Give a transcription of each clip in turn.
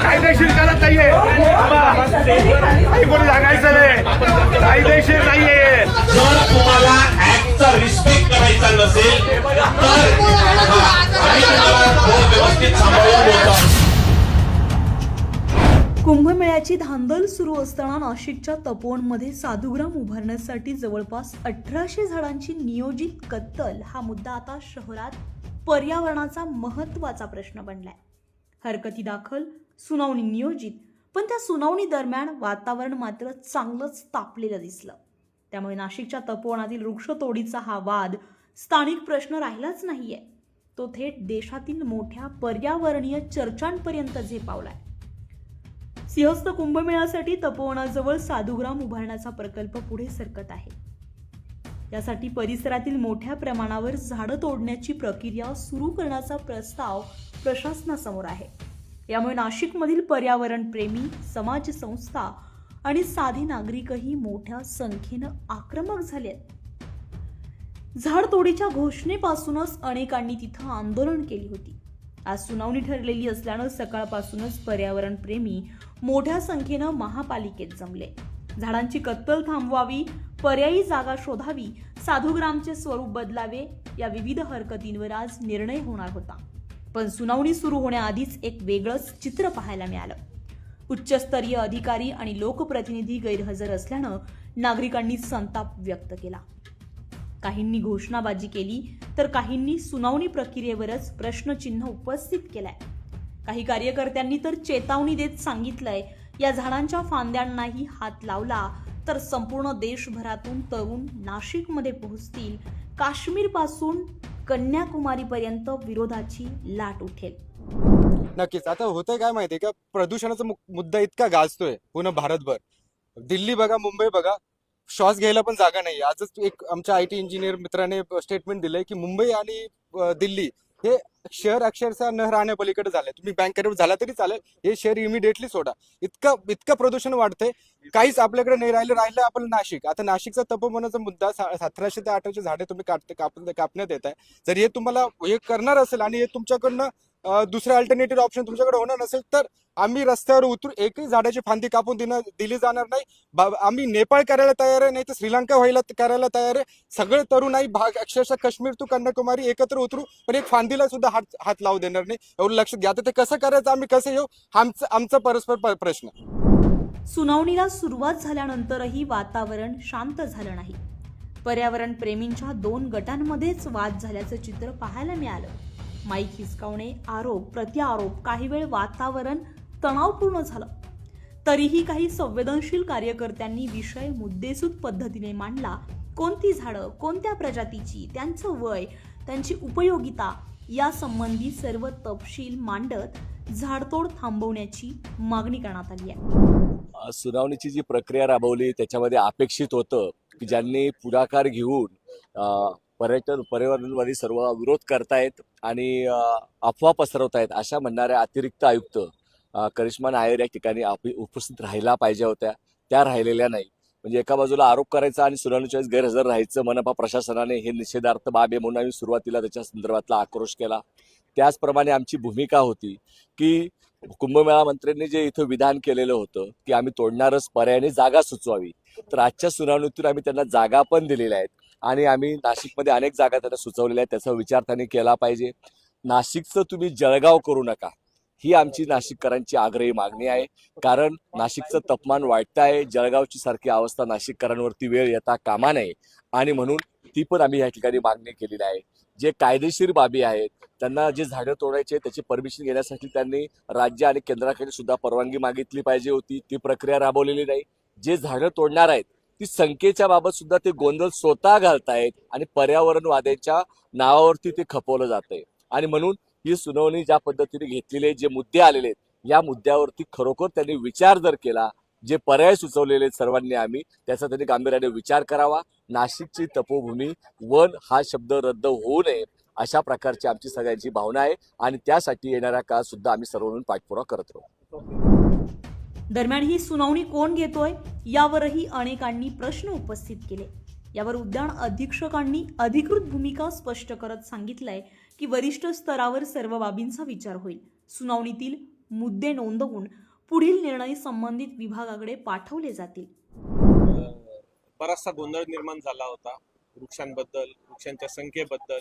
कायदेशीर करत नाहीये काही कोणी सांगायचं नाही. कायदेशीर नाहीये जर तुम्हाला ऍक्टचा रिस्पेक्ट करायचा नसेल सुरू असताना नाशिकच्या तपोवनमध्ये साधुग्राम उभारण्यासाठी जवळपास अठराशे झाडांची नियोजित कत्तल हा मुद्दा आता शहरात पर्यावरणाचा महत्त्वाचा प्रश्न बनलाय. हरकती दाखल सुनावणी नियोजित पण त्या सुनावणी दरम्यान वातावरण मात्र चांगलंच तापलेलं दिसलं. त्यामुळे नाशिकच्या तपोवनातील वृक्षतोडीचा हा वाद स्थानिक प्रश्न राहिलाच नाहीये. तो थेट देशातील मोठ्या पर्यावरणीय चर्चांपर्यंत झेपावलाय. सिंहस्थ कुंभमेळ्यासाठी तपोवनाजवळ साधुग्राम उभारण्याचा प्रकल्प पुढे सरकत आहे. यासाठी परिसरातील मोठ्या प्रमाणावर झाडं तोडण्याची प्रक्रिया सुरू करण्याचा प्रस्ताव प्रशासनासमोर आहे. यामुळे नाशिकमधील पर्यावरण प्रेमी समाज संस्था आणि साधे नागरिकही मोठ्या संख्येनं आक्रमक झालेत झाडतोडीच्या घोषणेपासूनच अनेकांनी तिथं आंदोलन केली होती. आज सुनावणी ठरलेली असल्यानं सकाळपासूनच पर्यावरण प्रेमी मोठ्या संख्येनं महापालिकेत जमले. झाडांची कत्तल थांबवावी पर्यायी जागा शोधावी साधुग्रामचे स्वरूप बदलावे या विविध हरकतींवर आज निर्णय होणार होता. पण सुनावणी सुरू होण्याआधीच एक वेगळंच चित्र पाहायला मिळालं. उच्चस्तरीय अधिकारी आणि लोकप्रतिनिधी गैरहजर असल्यानं नागरिकांनी संताप व्यक्त केला. काहींनी घोषणाबाजी केली तर काहींनी सुनावणी प्रक्रियेवरच प्रश्नचिन्ह उपस्थित केलंय. काही कार्यकर्त्यांनी तर चेतावणी देत सांगितलंय या झाडांच्या फांद्यांनाही हात लावला तर संपूर्ण देशभरातून तरुण नाशिकमध्ये पोहोचतील. काश्मीरपासून कन्याकुमारीपर्यंत विरोधाची लाट उठेल. नक्कीच. आता होतंय काय माहितीये का? प्रदूषणाचा मुद्दा इतका गाजतोय पूर्ण भारतभर. दिल्ली बघा मुंबई बघा श्वास घ्यायला पण जागा नाही आजच एक आमच्या आय टी इंजिनियर मित्राने स्टेटमेंट दिलंय की मुंबई आणि दिल्ली हे शहर अक्षरशः न राहण्यापलीकडे झालंय. तुम्ही बँकेवर झाला तरी चालेल. हे शहर इमिडिएटली सोडा. इतकं इतकं प्रदूषण वाढतंय. काहीच आपल्याकडे नाही राहिलं राहिलं आपलं नाशिक. आता नाशिकचा तपोवनाचा मुद्दा सतराशे ते अठराशे झाडे तुम्ही काप- कापण्यात येत आहे जर हे तुम्हाला हे करणार असेल आणि हे तुमच्याकडनं दुसरं अल्टरनेटिव्ह ऑप्शन तुमच्याकडे होणार नसेल तर आम्ही रस्त्यावर उतरू एकही झाडाची फांदी कापून देणं दिली जाणार नाही. आम्ही नेपाळ करायला तयार आहे नाही तर श्रीलंका व्हायला करायला तयार आहे. सगळे तरुणाई भाग अक्षरशः काश्मीर टू कन्याकुमारी एकत्र उतरू पण एक फांदीला सुद्धा हात हात लावू देणार नाही. एवढं लक्षात घ्या. तर ते कसं करायचं आम्ही कसं येऊ आमचं आमचा परस्पर प्रश्न. सुनावणीला सुरुवात झाल्यानंतरही वातावरण शांत झालं नाही. पर्यावरण प्रेमींच्या दोन गटांमध्येच वाद झाल्याचं चित्र पाहायला मिळालं. माईक हिसकावणे आरोप प्रत्यारोप काही वेळ वातावरण तणावपूर्ण झालं. तरीही काही संवेदनशील कार्यकर्त्यांनी विषय मुद्देसूद पद्धतीने मांडला. कोणती झाडं कोणत्या प्रजातीची त्यांचं वय त्यांची उपयोगिता या संबंधी सर्व तपशील मांडत झाडतोड थांबवण्याची मागणी करण्यात आली आहे. सुनावणीची जी प्रक्रिया राबवली त्याच्यामध्ये अपेक्षित होतं की ज्यांनी पुढाकार घेऊन पर्यटन पर्यावरणवादी सर्व विरोध करतायत आणि अफवा पसरवतायत अशा म्हणणाऱ्या अतिरिक्त आयुक्त करिश्मा नायर या ठिकाणी आप- उपस्थित राहायला पाहिजे होत्या. त्या राहिलेल्या नाही. म्हणजे एका बाजूला आरोप करायचा आणि सुनावणीच्या वेळेस गैरहजर राहायचं मनपा प्रशासनाने हे निषेधार्थ बाब आहे म्हणून आम्ही सुरुवातीला त्याच्या संदर्भातला आक्रोश केला. त्याचप्रमाणे आमची भूमिका होती की कुंभमेळा मंत्र्यांनी जे इथं विधान केलेलं होतं की आम्ही तोडणारच पर्यायाने जागा सुचवावी. तर आजच्या सुनावणीतून आम्ही त्यांना जागा पण दिलेल्या आहेत. आणि आम्ही नाशिकमध्ये अनेक जागा त्यांना सुचवलेल्या आहेत त्याचा विचार त्यांनी केला पाहिजे. नाशिकचं तुम्ही जळगाव करू नका. ही आमची नाशिककरांची आग्रही मागणी आहे. कारण नाशिकचं तापमान वाढतं आहे जळगावची सारखी अवस्था नाशिककरांवरती वेळ येता कामा नये. आणि म्हणून ती पण आम्ही या ठिकाणी मागणी केलेली आहे. जे कायदेशीर बाबी आहेत त्यांना जे झाडं तोडायचे त्याची परमिशन घेण्यासाठी त्यांनी राज्य आणि केंद्राकडे सुद्धा परवानगी मागितली पाहिजे होती. ती प्रक्रिया राबवलेली नाही. जे झाडं तोडणार आहेत ती संख्येच्या बाबत सुद्धा ते गोंधळ स्वतः घालतायत आणि पर्यावरणवाद्यांच्या नावावरती ते खपवलं आहे आणि म्हणून ही सुनावणी ज्या पद्धतीने घेतलेले जे मुद्दे आलेले आहेत या मुद्द्यावरती खरोखर त्यांनी विचार जर केला जे पर्याय सुचवलेले आहेत सर्वांनी आम्ही त्याचा त्यांनी गांभीर्याने विचार करावा. नाशिकची तपोभूमी वन हा शब्द रद्द होऊ नये अशा प्रकारची आमची सगळ्यांची भावना आहे. आणि त्यासाठी येणाऱ्या काळात सुद्धा आम्ही सर्व मिळून पाठपुरावा करत राहू. दरम्यान ही सुनावणी कोण घेतोय यावरही अनेकांनी प्रश्न उपस्थित केले. यावर उद्यान अधीक्षकांनी अधिकृत भूमिका स्पष्ट करत सांगितलंय की वरिष्ठ स्तरावर सर्व बाबींचा विचार होईल. सुनावणीतील मुद्दे नोंदवून पुढील निर्णय संबंधित विभागाकडे पाठवले जातील. बराचसा गोंधळ निर्माण झाला होता. वृक्षांबद्दल वृक्षांच्या संख्येबद्दल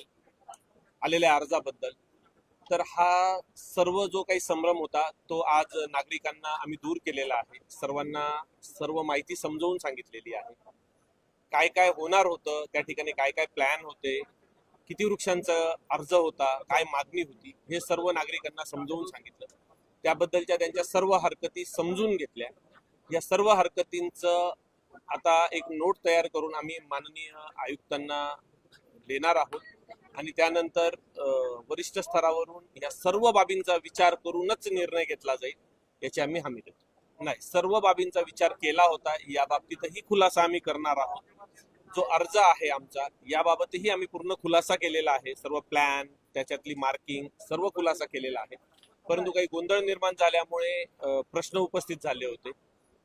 आलेल्या अर्जाबद्दल. तर हा सर्व जो काही संभ्रम होता तो आज नागरिकांना आम्ही दूर केलेला आहे. सर्वांना सर्व माहिती समजवून सांगितलेली आहे. काय काय होणार होतं त्या ठिकाणी काय काय प्लॅन होते किती वृक्षांचा अर्ज होता काय मागणी होती हे सर्व नागरिकांना समजवून सांगितलं. त्याबद्दलच्या त्यांच्या सर्व हरकती समजून घेतल्या. या सर्व हरकतींचं आता एक नोट तयार करून आम्ही माननीय आयुक्तांना देणार आहोत. आणि त्यानंतर अं, वरिष्ठ स्तरावरून या सर्व बाबींचा विचार करूनच निर्णय घेतला जाईल याची आम्ही हमी देतो. नाही सर्व बाबींचा विचार केला होता या बाबतीतही खुलासा आम्ही करणार आहोत. जो अर्ज आहे आमचा याबाबतही आम्ही पूर्ण खुलासा केलेला आहे. सर्व प्लॅन त्याच्यातली मार्किंग सर्व खुलासा केलेला आहे. परंतु काही गोंधळ निर्माण झाल्यामुळे प्रश्न उपस्थित झाले होते.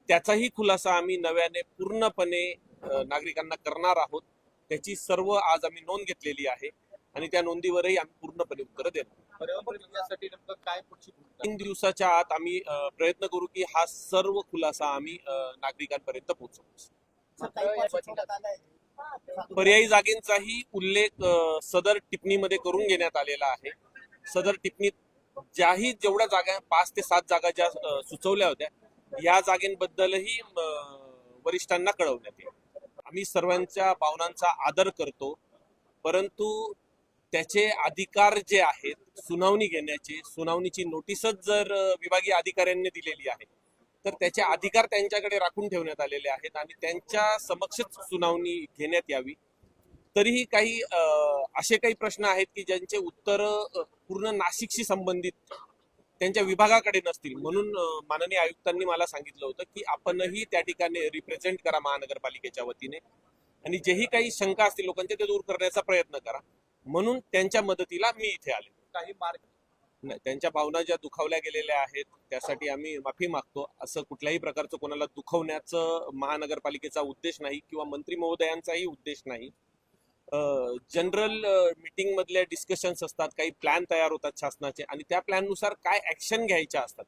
त्याचाही खुलासा आम्ही नव्याने पूर्णपणे नागरिकांना करणार आहोत. त्याची सर्व आज आम्ही नोंद घेतलेली आहे. आणि त्या नोंदीवरही आम्ही पूर्णपणे उत्तर देतो तीन दिवसाच्या आत आम्ही प्रयत्न करू की हा सर्व खुलासा आम्ही नागरिकांपर्यंत पोहोचवू. पर्यायी जागेंचाही उल्लेख सदर टिप्पणीमध्ये करून घेण्यात आलेला आहे. सदर टिप्पणीत ज्याही जेवढ्या जागा पाच ते सात जागा ज्या सुचवल्या होत्या या जागेंबद्दलही वरिष्ठांना कळवण्यात येईल. आम्ही सर्वांच्या भावनांचा आदर करतो परंतु त्याचे अधिकार जे आहेत सुनावणी घेण्याचे सुनावणीची नोटीसच जर विभागीय अधिकाऱ्यांनी दिलेली आहे तर त्याचे अधिकार त्यांच्याकडे राखून ठेवण्यात आलेले आहेत आणि त्यांच्या समक्षच सुनावणी घेण्यात यावी. तरीही काही असे काही प्रश्न आहेत की ज्यांचे उत्तर पूर्ण नाशिकशी संबंधित त्यांच्या विभागाकडे नसतील. म्हणून माननीय आयुक्तांनी मला सांगितलं होतं की आपणही त्या ठिकाणी रिप्रेझेंट करा महानगरपालिकेच्या वतीने आणि जेही काही शंका असतील लोकांचे ते दूर करण्याचा प्रयत्न करा. म्हणून त्यांच्या मदतीला मी इथे आले. काही मार्ग नाही त्यांच्या भावना ज्या दुखावल्या गेलेल्या आहेत त्यासाठी आम्ही माफी मागतो. असं कुठल्याही प्रकारचं कोणाला दुखवण्याचं महानगरपालिकेचा उद्देश नाही किंवा मंत्री महोदयांचाही उद्देश नाही. जनरल मीटिंग मधल्या डिस्कशन्स असतात काही प्लॅन तयार होतात शासनाचे आणि त्या प्लॅननुसार काय ऍक्शन घ्यायच्या असतात.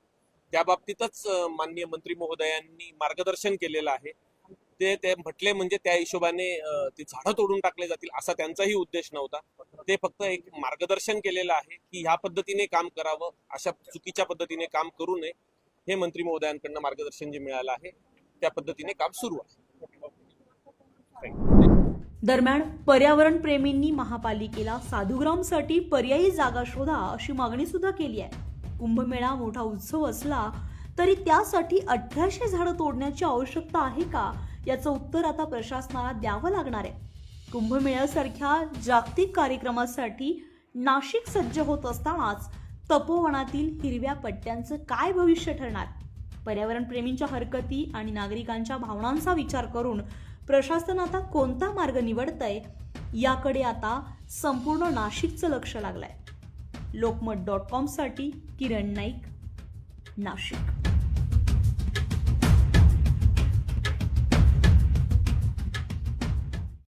त्या बाबतीतच माननीय मंत्री महोदयांनी मार्गदर्शन केलेलं आहे. ते ते म्हटले म्हणजे त्या हिशोबाने ते झाडं तोडून टाकले जातील असा त्यांचाही उद्देश नव्हता. ते फक्त एक मार्गदर्शन केलेलं आहे की ह्या पद्धतीने काम करावं अशा चुकीच्या पद्धतीने काम करू नये. हे मंत्री महोदयांकडनं मार्गदर्शन जे मिळालं आहे त्या पद्धतीने काम सुरू आहे. दरम्यान पर्यावरण प्रेमींनी महापालिकेला साधुग्रामसाठी पर्यायी जागा शोधा अशी मागणी सुद्धा केली आहे. कुंभमेळा मोठा उत्सव असला तरी त्यासाठी अठराशे झाडं तोडण्याची आवश्यकता आहे का? याचं उत्तर आता प्रशासनाला द्यावं लागणार आहे. कुंभमेळ्यासारख्या जागतिक कार्यक्रमासाठी नाशिक सज्ज होत असतानाच तपोवनातील हिरव्या पट्ट्यांचं काय भविष्य ठरणार? पर्यावरण प्रेमींच्या हरकती आणि नागरिकांच्या भावनांचा विचार करून प्रशासन आता कोणता मार्ग निवडतंय याकडे आता संपूर्ण नाशिकचं लक्ष लागलंय. लोकमत डॉट कॉमसाठी किरण नाईक नाशिक.